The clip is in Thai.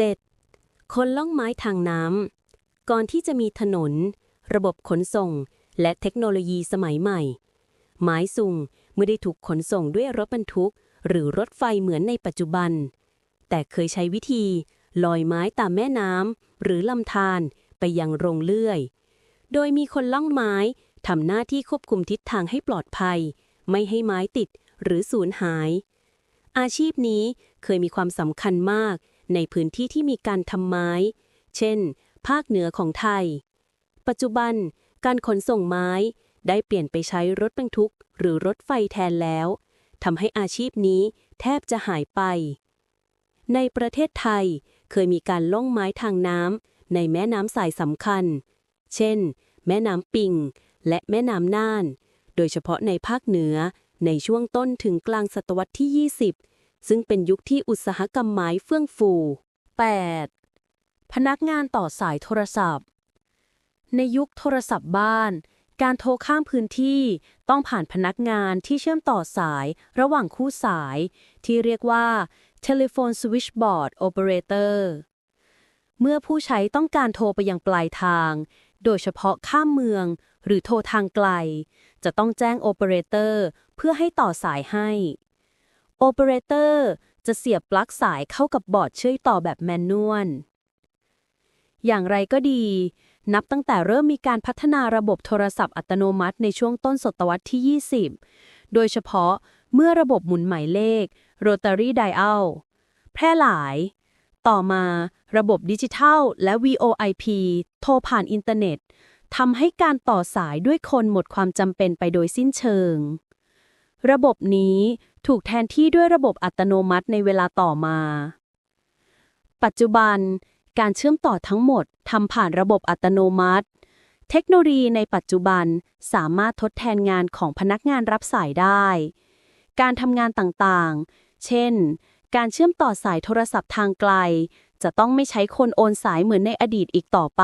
7. คนล่องไม้ทางน้ำ ก่อนที่จะมีถนน ระบบขนส่ง และเทคโนโลยีสมัยใหม่ ไม้สุงไม่ได้ถูกขนส่งด้วยรถบรรทุก หรือรถไฟเหมือนในปัจจุบัน แต่เคยใช้วิธีลอยไม้ตามแม่น้ำหรือลำธารไปยังโรงเลื่อย โดยมีคนล่องไม้ทำหน้าที่ควบคุมทิศทางให้ปลอดภัย ไม่ให้ไม้ติดหรือสูญหาย อาชีพนี้เคยมีความสำคัญมาก ในพื้นที่ที่มีการทำไม้ เช่น ภาคเหนือของไทย ปัจจุบัน การขนส่งไม้ได้เปลี่ยนไปใช้รถบรรทุก หรือรถไฟแทนแล้วทำให้อาชีพนี้แทบจะหายไป ในประเทศไทยเคยมีการล่องไม้ทางน้ำในแม่น้ำสายสำคัญ เช่น แม่น้ำปิง และแม่น้ำน่าน โดยเฉพาะในภาคเหนือในช่วงต้นถึงกลางศตวรรษที่ 20 ซึ่งเป็นยุคที่อุตสาหกรรมไม้เฟื่องฟู 8. พนักงานต่อสายโทรศัพท์ ในยุคโทรศัพท์บ้าน การโทรข้ามพื้นที่ต้องผ่านพนักงานที่เชื่อมต่อสายระหว่างคู่สาย ที่เรียกว่า Telephone Switchboard Operator เมื่อผู้ใช้ต้องการโทรไปยังปลายทาง โดยเฉพาะข้ามเมืองหรือโทรทางไกล จะต้องแจ้งโอเปอเรเตอร์เพื่อให้ต่อสายให้ โอเปอเรเตอร์จะเสียบปลั๊กสายเข้ากับบอร์ดเชื่อมต่อแบบแมนนวล อย่างไรก็ดี นับตั้งแต่เริ่มมีการพัฒนาระบบโทรศัพท์อัตโนมัติในช่วงต้นศตวรรษที่ 20 โดยเฉพาะเมื่อระบบหมุนหมายเลข Rotary Dial แพร่หลาย ต่อมาระบบดิจิทัลและ VoIP โทรผ่านอินเทอร์เน็ตทำให้การต่อสายด้วยคนหมดความจำเป็นไปโดยสิ้นเชิง ระบบนี้ ถูกแทนที่ด้วยระบบอัตโนมัติในเวลาต่อมา ปัจจุบัน การเชื่อมต่อทั้งหมดทำผ่านระบบอัตโนมัติ เทคโนโลยีในปัจจุบันสามารถทดแทนงานของพนักงานรับสายได้ การทำงานต่างๆ เช่น การเชื่อมต่อสายโทรศัพท์ทางไกล จะต้องไม่ใช้คนโอนสายเหมือนในอดีตอีกต่อไป